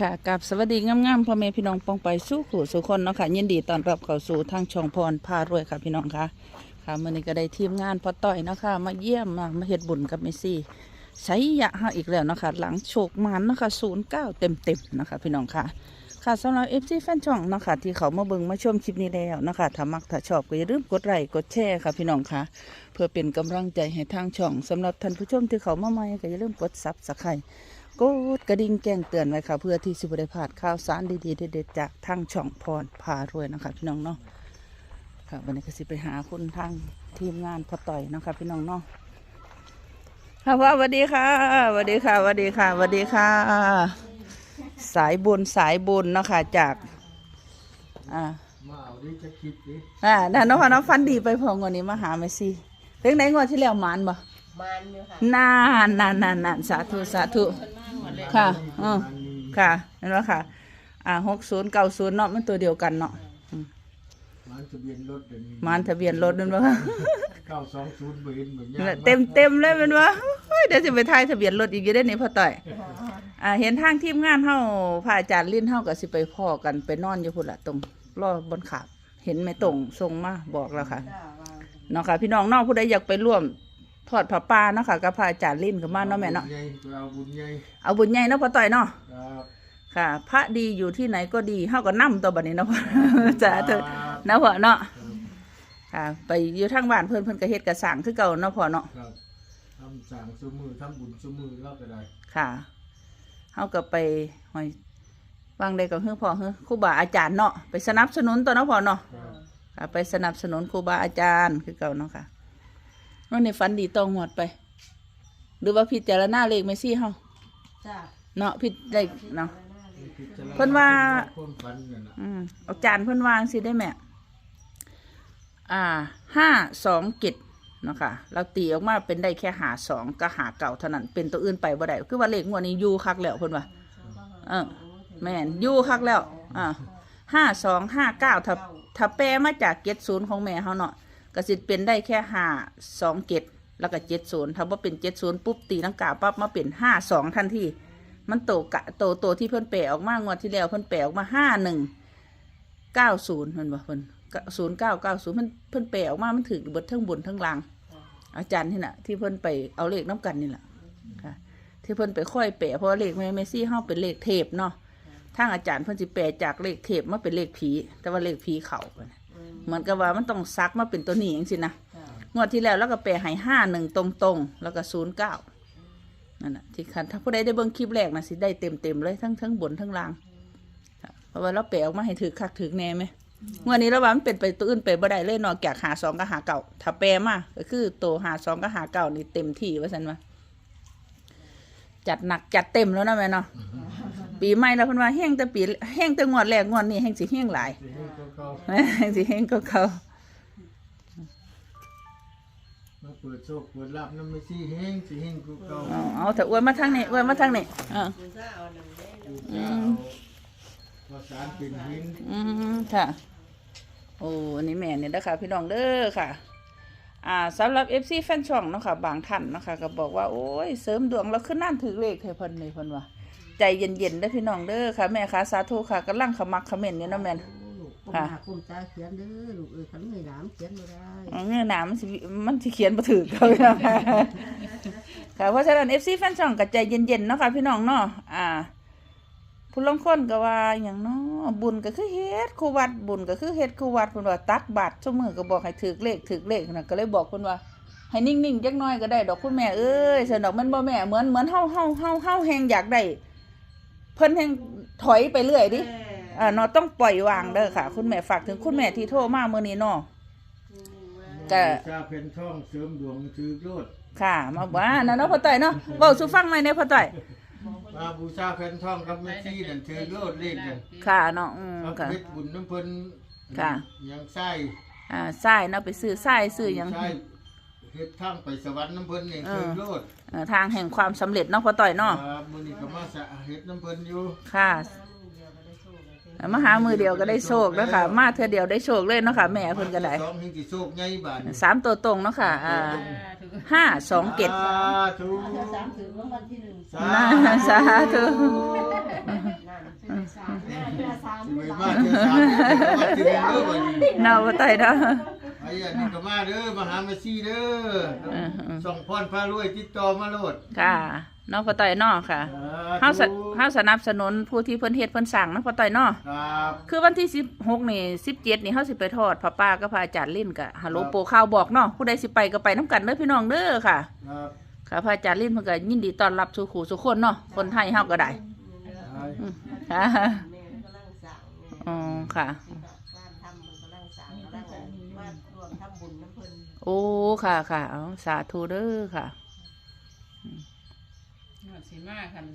ค่ะกับสวัสดีงามๆพ่อแม่พี่น้องปองไปสู้ขู่สู่คนเนาะค่ะยินดีต้อนรับเข้าสู่ทางช่องพรพารวยค่ะพี่น้องค่ะค่ะมื่อนี้ก็ได้ทีมงานพอต่อยเนาะค่ะมาเยี่ยมมามาเฮ็ดบุญกับเมซี่ใช้ยะฮะอีกแล้วเนาะค่ะหลังโชคมันเนาะค่ะศูนย์เก้าเต็มเต็มๆนะคะพี่น้องค่ะ ค่ะสำหรับเอฟซีแฟนช่องเนาะค่ะที่เขามาเบิ่งมาชมคลิปนี้แล้วเนาะค่ะถ้ามักถ้าชอบก็อย่าลืมกดไลค์กดแชร์ค่ะพี่น้องค่ะ เพื่อเป็นกำลังใจให้ทางช่องสำหรับท่านผู้ชมที่เขามาใหม่ก็อย่าลืมกดซับสไครต์ กดกระดิ่งแจ้งเตือนไว้ค่ะ เพื่อที่สิบได้พลาดข่าวสารดีๆเด็ดๆจากทางช่องพรพารวยนะคะพี่น้องเนาะค่ะวันนี้ก็สิไปหาคุณทางทีมงานพอต่อยเนาะคะพี่น้องเนาะค่ะว่าสวัสดีค่ะสวัสดีค่ะสวัสดีค่ะสวัสดีค่ะ สายบุญสายบุญเนาะค่ะจากอ่ามาเอาดิจะคิดดิอ่านั่นเนาะค่ะเนาะฟันดีไปพองวันนี้มาหาเมซี่เรื่องไหนงวดที่แล้วหมานบ่มันอยู่ค่ะนานนานนานนานสาธุสาธุค่ะอือค่ะเห็นไหมค่ะ อ่าหกศูนย์เก้าศูนย์เนาะมันตัวเดียวกันเนาะมันทะเบียนรถเดี๋ยวนี้มันทะเบียนรถนั่นวะเก้าสองศูนย์เบนเหมือนเต็มเต็มเลยเป็นวะเฮ้ยเดี๋ยวจะไปทายทะเบียนรถอีกอยู่ได้นี่พ่อต่อยอ่า เห็นทางทีมงานเฮาพระอาจารย์ลิ้นเฮาก็สิไปพ่อกันไปนอนอยู่พุ่นละตรงรอบนขาบเห็นไหมตรงทรงมาบอกแล้วค่ะเนาะค่ะ พี่น้องเนอกผู้ใดอยากไปร่วม ทอดผ้าป่าเนาะค่ะกับพระอาจารย์ลิ้นกับมาเนาะแม่เนาะบุญใหญ่เอาบุญใหญ่เอาบุญใหญ่เนาะพ่อต่อยเนาะครับค่ะ พระดีอยู่ที่ไหนก็ดีเฮาก็นํตัวบัดนี้เนาะพ่อจ้าเถิดนะพ่อเนาะค่ะ ไปอยู่ทางบ้านเพิ่นเพิ่นก็เฮ็ดกระสังคือเก่าเนาะพ่อเนาะครับทำสั่งสมือทำบุญสมือเล่าก็ได้ค่ะเฮาก็ไปหอยวางได้ก็เฮือพ่อเฮือครูบาอาจารย์เนาะไปสนับสนุนตัวเนาะพ่อเนาะครับค่ะไปสนับสนุนครูบาอาจารย์คือเก่าเนาะค่ะ วันนี้ฝันดีต้องหวดไป หรือว่าพิจารณาเลขไม่ซี่เฮาจ้าเนาะพิได้เนาะพิจรณเพิ่นว่าคนฝันนั่นน่ะอืมอาจารย์เพิ่นวางสิได้แม่ อ่าห้าสองกิจเนาะค่ะเราตีออกมาเป็นได้แค่หาสองก็หาเก่าเท่านั้น เป็นตัวอื่นไปบ่ได้คือว่าเลขงวดนี้อยู่คักแล้วเพิ่นว่า เออแม่นอยู่คักแล้วอ่า ห้าสองห้าเก้าถ้าถ้าแปลมาจากเจ็ดศูนย์ของแม่เขาเนาะ ก็สิเป็นได้แค่ห้าสองเจ็ดแล้วก็เจ็ดศูนย์ถ้าว่าเป็นเจ็ดศูนย์ปุ๊บตีลังกาปั๊บมาเป็นห้าสองทันทีมันโตกะโตโตที่เพิ่นแปลออกมางวดที่แล้วเพิ่นแปลออกมาห้าหนึ่งเก้าศูนย์เพิ่นบอกเพิ่นศูนย์เก้าเก้าศูนย์เพิ่นเพิ่นแปลออกมามันถือเบิดทั้งบนทั้งล่าง อาจารย์นี่แหละที่เพิ่นไปเอาเลขน้ำกันนี่แหละค่ะที่เพิ่นไปค่อยแปลเพราะว่าเลขแม่เมซี่เฮาเป็นเลขเทพเนาะทางอาจารย์เพิ่นสิแปลจากเลขเทพมาเป็นเลขผีแต่ว่าเลขผีเขาเพิ่น เหมือนกับว่ามันต้องซักมาเป็นตัวนี้จังซี่นะงวดที่แล้วแล้วก็แปลให้ห้าหนึ่งตรงๆแล้วก็ศูนย์เก้านั่นน่ะที่คันถ้าผู้ใดได้เบิ่งคลิปแรกนะสิได้เต็มๆเลยทั้งทั้งบนทั้งล่างค่ะเพราะว่าเราแปลออกมาให้ถือคักถือแน่ไหมงวดนี้เราว่ามันเป็นไปตัวอื่นไปบ่ได้เลยนอกจากหาสองกับหาเก่าถ้าแปลมาก็คือตัวหาสองกับหาเก่านี่เต็มที่ว่าซั่นว่าจัดหนักจัดเต็มแล้วนะแม่เนาะ ปีใหม่แล้วเพิ่นว่าแห้งแต่ปีแห้งแต่งวดแรกงวดนี้แห้งสิแห้งหลายสิให้เขาเขาแห้งสิแห้งก็เขามาเปิดโชคเปิดลาบน้ำไม่ซี่แห้งสิแห้งกูเก่าเอาเอาแต่อวยมาทางนี้อวยมาทางนี้อ่าคุณจ้าเอาหนึ่งได้กูเจ้าว่าสารเป็นหินอืมค่ะ โอ้อันนี้แม่เนี่ยนะคะพี่น้องเด้อค่ะ อ่าสำหรับ FC แฟนช่องเนาะค่ะ บางท่านเนาะค่ะก็บอกว่า โอ้ย เสริมดวงเราขึ้นนั่นถือเลขให้เพิ่นเลยเพิ่นว่า ใจเย็นๆเด้อพี่น้องเด้อค่ะแม่ค่ะสาธุค่ะกำลังขมักเขม้นอยู่เนาะแม่น ลูกก้มค่ะหน้าก้มตาเขียนเด้อลูกเอ้ยขันไม่หนามเขียนบ่ได้อ๋อเงื่อนหนามันสิมันสิเขียนบ่ถูกเขาพี่น้องค่ะเพราะฉะนั้น FC แฟนช่องก็ใจเย็นๆเนาะค่ะพี่น้องเนาะอ่าผู้ลางคนก็ว่าหยังเนาะบุญก็คือเฮ็ดครูวัดบุญก็คือเฮ็ดครูวัดเพิ่นว่าตักบาตรซุมื้อก็บอกให้ถูกเลขถูกเลขน่ะก็เลยบอกเพิ่นว่า ให้นิ่งๆจักหน่อยก็ได้ดอกคุณแม่เอ้ยสนอกมันบ่แม่เหมือนเหมือนเฮาเฮาเฮาเฮาแฮงอยากได้ เพิ่นแฮงถอยไปเรื่อยดิอ่าเนาะต้องปล่อยวางเด้อค่ะ คุณแม่ฝากถึงคุณแม่ที่โทรมามื้อนี้เนาะ ก็ชาเพนท่องเสริมดวงถือโลดค่ะ มาว่านั่นเนาะพ่อต่อยเนาะเว้าสู่ฟังหน่อยเนี่ยพ่อต่อย มาบูชาเพนท่องกับไม่ซี่นั่นถือโลดเลขนั่นค่ะเนาะอืมครับค่ะเฮ็ดบุญน้ำเพิ่นค่ะ ยังไส้อ่าทรายเนาะไปซื้อทรายซื้อหยังใช่ เฮ็ดทางไปสวรรค์น้ำเพิ่นนี่เออคือโลดเอ่อทางแห่งความสำเร็จเนาะพ่อต่อยเนาะครับมื้อนี้ก็มาสะเฮ็ดน้ำเพิ่นอยู่ค่ะมาหามือเดียวก็ได้โชคแล้วค่ะ มาเธอเดียวได้โชคเลยเนาะค่ะ แม่เพิ่นก็ได้สองเฮงสิโชคใหญ่บาดนี้สามตัวตรงเนาะค่ะอ่าห้าสองเกตสาธุเธอสามถึงรางวัลที่หนึ่งนะสาธุนั่นสามเดือนสามสิไปมาเทื่อสามมาถึงเด้อบัดนี้เนาบ่ไตเนาะไอ้ อันนี้ก็มาเด้อมาหาแม่ซี่เด้อเออเออส่งพรพารวยติดต่อมาโลด ค่ะเนาะพ่อต่อยเนาะค่ะเฮาสเฮาสนับสนุนผู้ที่เพิ่นเฮ็ดเพิ่นสร้างเนาะพ่อต่อยเนาะครับคือวันที่16นี่17นี่เฮาสิไปทอดพระป่ากับพระอาจารย์ลิ่นกะฮัลโหลโปข่าวบอกเนาะผู้ใดสิไปก็ไปนํกันเด้อพี่น้องเด้อค่ะ ครับค่ะพระอาจารย์ลิ่นเพิ่นก็ยินดีต้อนรับสู่ขู่สู่คนเนาะคนไทยเฮาก็ได้ใช่อืมค่ะแม่กำลังสั่งอ๋อค่ะบ้า โอ้ค่ะค่ะเอาสาธุเด้อค่ะสิมาคัน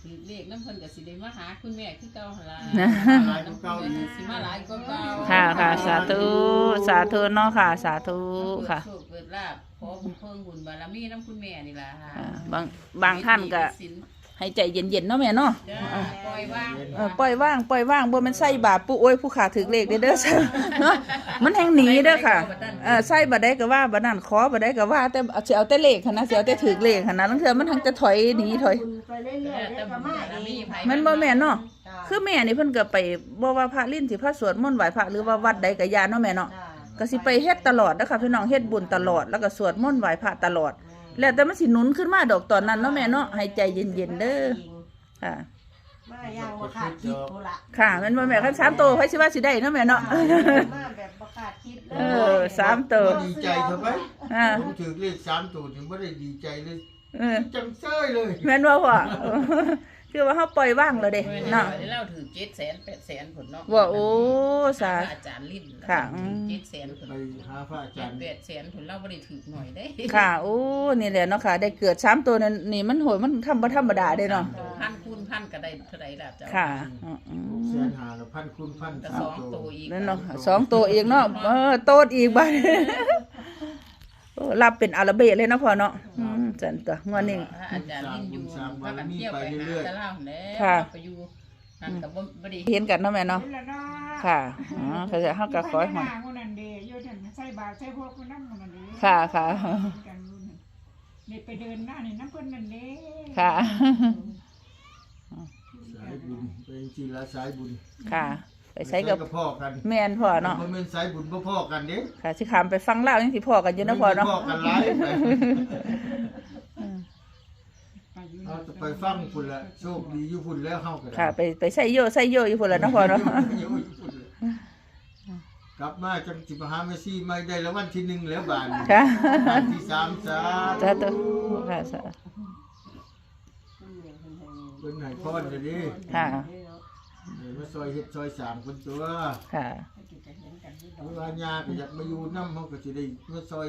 ถือเลขน้ำเพิ่นก็สิได้มาหาคุณแม่คือเก่าหั่นล่ะนะหลายของเก่าอีกสิมาหลายกว่าเก่าค่ะค่ะสาธุสาธุเนาะค่ะ สาธุเปิดค่ะโชคเปิดลาภขอบุญเพิ่งบุญบารมีน้ำคุณแม่นี่ล่ะอ่าบางบางท่านก็สิน ให้ใจเย็นๆเนาะแม่เนาะจ้าปล่อยว่างเออปล่อยว่างปล่อยว่างบ่แมันใส่บาปปุโอ้ยผู้ขาถึกเลขเด้อเด้อเนาะมันแห่งหนีเด้อค่ะเออใส่บ่ได้ก็ว่าบ่นั่นขอบ่ได้ก็ว่า แต่เอาสิเอาแต่เลขหั่นนะสิเอาแต่ถึกเลขหั่นนะลางเทื่อมันทั้งจะถอยหนีถอยไปเรื่อยๆแต่แล้วบุก็ญมาบารมีอีกไผมันบ่แม่นเนาะจ้าคือแม่นี่เพิ่นก็ไปบ่ว่าพระลิ้นสิพระสวดมนต์ไหว้พระหรือว่าวัดใดก็ยาเนาะแม่เนาะจ้าก็สิไปเฮ็ดตลอดนะคะพี่น้องเฮ็ดบุญตลอดแล้วก็สวดมนต์ไหว้พระตลอด แล้วแต่มันสิหนุนขึ้นมาดอกตอนนั้นเนาะแม่เนาะให้ใจเย็นๆเด้อค่ะ มายังบ่ขาดคิดโทละค่ะแมันบ่แม่คันสามโตไผสิว่าสิได้เนาะแม่เนาะ มาแบบบ่ขาดคิดเลเอยอสามโตบ่ดีใจเถอะไปอ่าผมถือเลขสามตัวถึงบ่ได้ดีใจเลย เออจังเซ้ยเลย แม่นบ่พ่อ คือว่าเฮาปล่อยว่างแล้วเด้เนาะเนาะเล่าถือ700,000 800,000ผลเนาะว่าโอ้สาอาจารย์ลิ้นค่ะอืม700,000ผลไปหาพระอาจารย์800,000ผลเราบ่ได้ถือหน่อยเด้ ค่ะโอ้นี่แหละเนาะค่ะ ได้เกิดสามตัวนั่นนี่มันโหยมันธรรมบ่ธรรมดาเด้เนาะพันคูณพันก็ได้เท่าไหร่ล่ะเจ้าค่ะอืมแสนหากับพันคุณพันก็สาสมองตัตัววอีกนั่นเนาะสองตัวอีกเนาะเออโตดอีกบัดโอ้รับเป็นอาราเบะเลยเนาะพ่อเนาะอืม จันตัวงวดนี้อาจารย์ลิ้นอยู่พากันเที่ยวไปหาแต่เล่าแล้วค่ะ ไปอยู่นั่นก็บ่บ่ได้เห็นกันเนาะแม่เนาะเห็นแล้วเนาะค่ะอ๋อเขาจะเฮาก็ขอให้หหอน้ายคนนั้นเดอยู่ถึงใส่บาตรใส่พวกคนนั้นคนนั้นเดค่ะค่ะ กันรุ่นเด็ไปเดินหน้านี่น้ำเพิ่นนั่นเด้ค่ะ สายบุญเป็นจีละสายบุญค่ะ ไปใช้กับกับพ่อกันแม่นพ่อเนาะบ่แม่นสายบุญบ่พ่อกันเด้ค่ะสิขามไปฟังเล่าวยังสิพ่อกันอยู่เนาะพ่อเนาะ พ่อกันหลายไปไปอยู่เอาจะ ไปฟังพุ่นละโชคดีอยู่พุ่นแล้วเฮาก็ได้ค่ะ ไปไปใส่โยใส่โยอยู่พุ่นละเนาะพ่อเนาะอยู่พุ่นเลยกลับมาจังสิมาหาเมซี่ไม่ได้แล้ววันที่หนึ่งแล้วบานนี้ค่ะบานที่สามสาจ้าตัวค่ะสา เพิ่นให้พรเลยดิค่ะ เดี๋ยวมาซอยเฮ็ดซอยสร้างคนตัว ค่ะ เวลาญาก็อยากมาอยู่นำเฮาก็สิได้มาซอย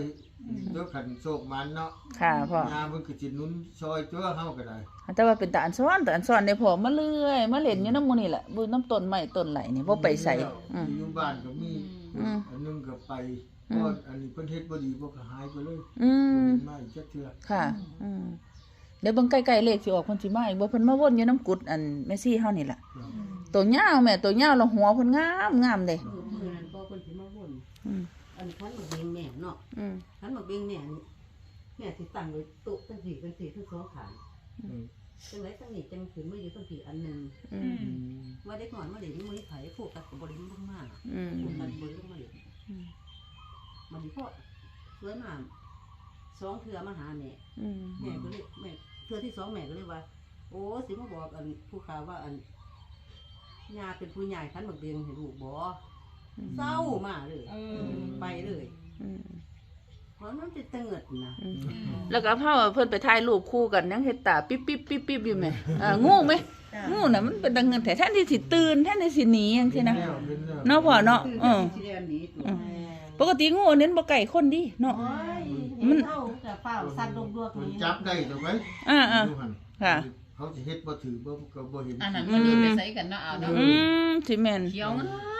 เด้อขันโชคมันเนาะค่ะพ่อญาเพิ่นก็สิหนุนซอยตัวเฮาก็ได้แต่ว่าเป็นตาอันซ้อนแต่อันซ้อนได้พ่อมาเรื่อยมาเล่นอยู่น้ำหมูนี่แหละบุน้ำต้นไม้ต้นไหลนี่บ่ไปใส่อืมอยู่บ้านก็มีอืมอันหนึงก็ไปอืมก็อันนี้เพิ่นเฮ็ดบ่ดีบ่ก็หายไปเลย อืบ่มเห็นมาอีกจักเทื่อค่ะอืมเดี๋ยวเบิ่งใกล้ๆเลขสิออกเพิ่นสิมาอีกบ่เพิ่นมาวนอยู่น้ำกุดอันเมซี่เฮานี่ล่ะตัวยาวแม่ตัวยาวแล้วหัวเพิ่นงามงามเด้ นาะอืมคันมาเบงแม่นี่แม่สิตั้งไว้โต๊ะตั้งสี่ตั้งสี่ทั้งสองขางอืมจังไรตั้งนี่จังขึ้นมาอยู่ตั้งสี่อันหนึ่งอืมอืมว่าเด็กหน่อยมาเด็กมือไผ่พวกกันกับบริมากมากอืมพวกกันบริมากเลยมันดีพ่อสวยมากสองเทือมาหาแม่ อืมแม่ก็เลยแม่เทือที่สองแม่ก็เลยว่า โอ้สิมาบอกอันผู้ข่าวว่าอันยาเป็นผู้ใหญ่ขันบักเบียงให้ลูกบอเศร้ามากเลย เออ ไปเลย อืม เพราะมันเป็นตะเงิดนะอืมแล้วก็เฮาเพิ่นไปถ่ายรูปคู่กันยังเฮ็ดตาปิ๊บปิ๊บปิ๊บปิ๊บอยู่แม่อ่างูไหมงูน่ะมันเป็นดังเงินแต่แทนที่สิตื่นแทนที่สิหนีจังซี่นะเป็นแวเนาะพ่อเนาะเออที่แดนนี้ตัวปกติงูเน้นบ่ไก่คนดิเนาะโอ้ยมันเท่ากับเฝ้าสั่นดวกๆมันนี่จับได้ถูกไหมอ่าอ่าดูหั่นค่ะเขาจะเฮ็ดบ่ถือบ่ก็บ่เห็นอันนั้นมันนี่ไปใส่กันเนาะเอาเนาะอืมสิแม่นเขียวงา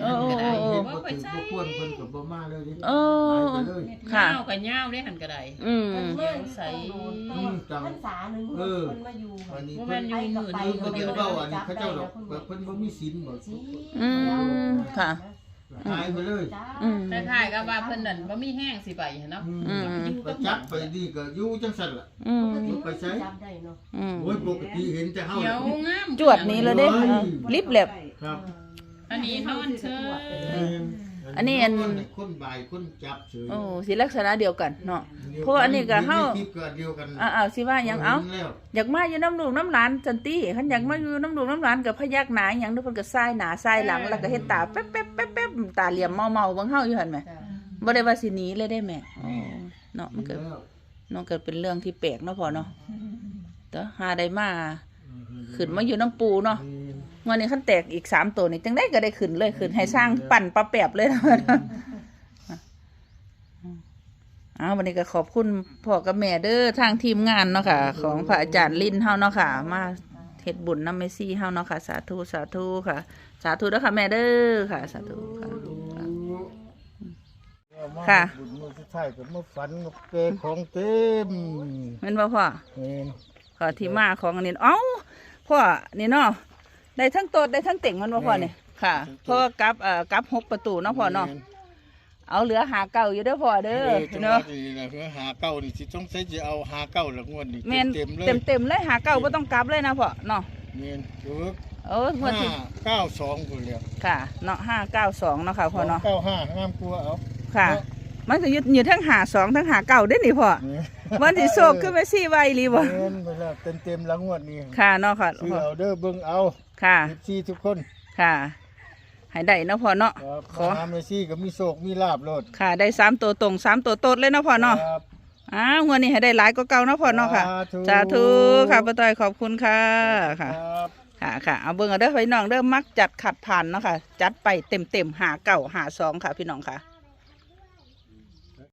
มงามเด้โอ้หันก็ได้โอ้เห็นว่าบ่ไปถึงใส่บ่ควรเพิ่นก็บ่มาเลยดิโอ้หายไปเลยค่ะยาวกับยาวได้หันก็ได้อืม เมื่อใส่ต้องโดนต้องพรรษาหนึ่งเออคนมาอยู่อันนี้ว่าเพิ่มันนอยู่มือเอนึองเพิ่นเดียวเว้าอันนี้เขาเจ้าดอกเพิ่นบ่มีศีลบ่สิอืมค่ะ หายไปเลยจ้าอืม คล้ายๆกับว่าเพิ่นนั่นบ่มีแห้งสิไปเนาะอืมอืม ไปจับไปนี่ก็อยู่จังซั่นล่ะอืมไปใช้จำได้เนาะอืม โอ้ยปกติเห็นแต่เฮาเขียวงามจวดนี้เลยเด้โอ้ยเออลิบแหลบครับ อันนี้เขาอันเชิญอันนี้อัน คนบ่ายคนจับเฉยโอ้สิลักษณะเดียวกันเนาะ เพราะว่าอันนี้ก็เฮา คลิปก็เดียวกันอ่าๆสิว่าหยังเอาห็นแล้วอยากมาอยู่น้ำลูกน้ำหลานจันตี้คันอยากมาอยู่น้ำลูกน้ำหลานกับพยักหนาอหย่างเด้อเพิ่นก็ซ้ายหน้าซ้ายหลังแล้วก็เฮ็ดตาแป๊บๆๆๆตาเหลี่ยมเมาๆเบิ่งเฮาอยู่หั่นแหมบ่ได้ว่าสิหนีเลยได้แม่อ๋อเนาะมันก็แล้วเนาะก็เป็นเรื่องที่แปลกเนาะพ่อเนาะแต่หาได้มาขึ้นมาอยู่น้ำปูเนาะ งวดนี้คันแตกอีกสามตัวนี่จังได้ก็ได้ขึ้นเลยขึ้นให้สร้างปั่นปลาแปบเลยนะอ้าววันนี้ก็ขอบคุณพ่อกับแม่เด้อทางทีมงานเนาะค่ะ ของพระอาจารย์ลินเฮาเนาะค่ะ มาเฮ็ดบุญน้ำเมซี่เฮาเนาะค่ะ สาธุสาธุค่ะ สาธุเด้อค่ะแม่เด้อค่ะ สาธุค่ะ ค่ะ บุญมือสุดท้ายก็มาฝันกับเกของเต็มแม่นบ่พ่อเห็น ขอที่มาของอันนี้เอ้าพ่อนี่เนาะ ได้ทั้งโต๊ดได้ทั้งเต่งมันบ่พ่อนี่ค่ะ เพราะว่ากลับเอ่อกลับหกประตูเนาะพ่อเนาะเอาเหลือหาเก่าอยู่เด้อพ่อเด้อจังหเนาะวะนี้นะเพื่อหาเก้านี่สิต้องใช้จะเอาหาเก้าละงวดนี่แม่นเต็มๆเลยเต็มเต็มๆเลยหาเก่าบ่ต้องกลับเลยนะพ่อเนาะแม่นเออเอองวดห้าที่เก้าสองคนแล้วค่ะเนาะห้าเก้าสองเนาะค่ะพ่อเนาะเก้าห้างามกลัวเอาค่ะ มันก็อยู่อยู่ทั้งหาสองทั้งหาเก่าได้อนี่พ่อ เนี่ย มันสิโศกขึ้นไปซี่ไวอีหลีบ่แม่นไปแล้วเต็มๆละงวดนี้ค่ะเนาะค่ะซื้อเอาเด้อเบิ่งเอาค่ะซีทุกคนค่ะให้ได้เนาะพ่อเนาะ ครับขอมาเมซี่ก็มีโศกมีลาบโลดค่ะ ได้สามตัวตรงสามตัวโตดเลยเนาะพ่อเนาะครับ อ้าวงวดนี้ให้ได้หลายก็เก่าเนาะพ่อเนาะค่ะสาธุค่ะป้าต้อยขอบคุณค่ะค่ะครับ ค่ะค่ะเอาเบิ่งเอาเด้อพี่น้องเด้อมักจัดขัดผ่านเนาะค่ะ จัดไปเต็มเต็มๆหาเก่าหาสองค่ะพี่น้องค่ะ